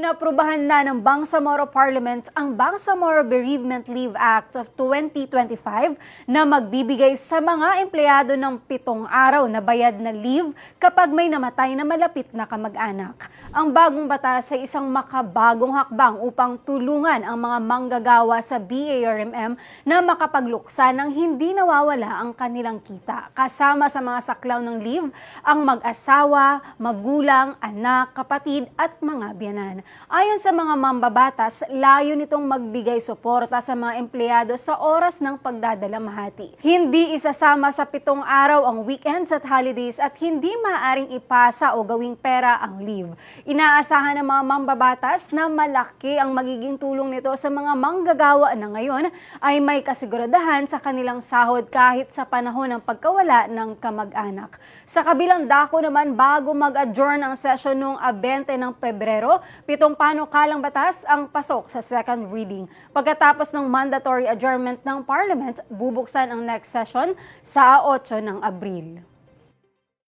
Inaprubahan na ng Bangsamoro Parliament ang Bangsamoro Bereavement Leave Act of 2025 na magbibigay sa mga empleyado ng pitong araw na bayad na leave kapag may namatay na malapit na kamag-anak. Ang bagong batas ay isang makabagong hakbang upang tulungan ang mga manggagawa sa BARMM na makapagluksa ng hindi nawawala ang kanilang kita. Kasama sa mga saklaw ng leave, ang mag-asawa, magulang, anak, kapatid at mga biyanan. Ayon sa mga mambabatas, layo nitong magbigay suporta sa mga empleyado sa oras ng pagdadalamhati. Hindi isasama sa pitong araw ang weekends at holidays at hindi maaring ipasa o gawing pera ang leave. Inaasahan ng mga mambabatas na malaki ang magiging tulong nito sa mga manggagawa na ngayon ay may kasiguradahan sa kanilang sahod kahit sa panahon ng pagkawala ng kamag-anak. Sa kabilang dako naman, bago mag-adjourn ang session noong 20 ng Pebrero, pitong panukalang batas ang pasok sa second reading. Pagkatapos ng mandatory adjournment ng Parliament, bubuksan ang next session sa 8 ng Abril.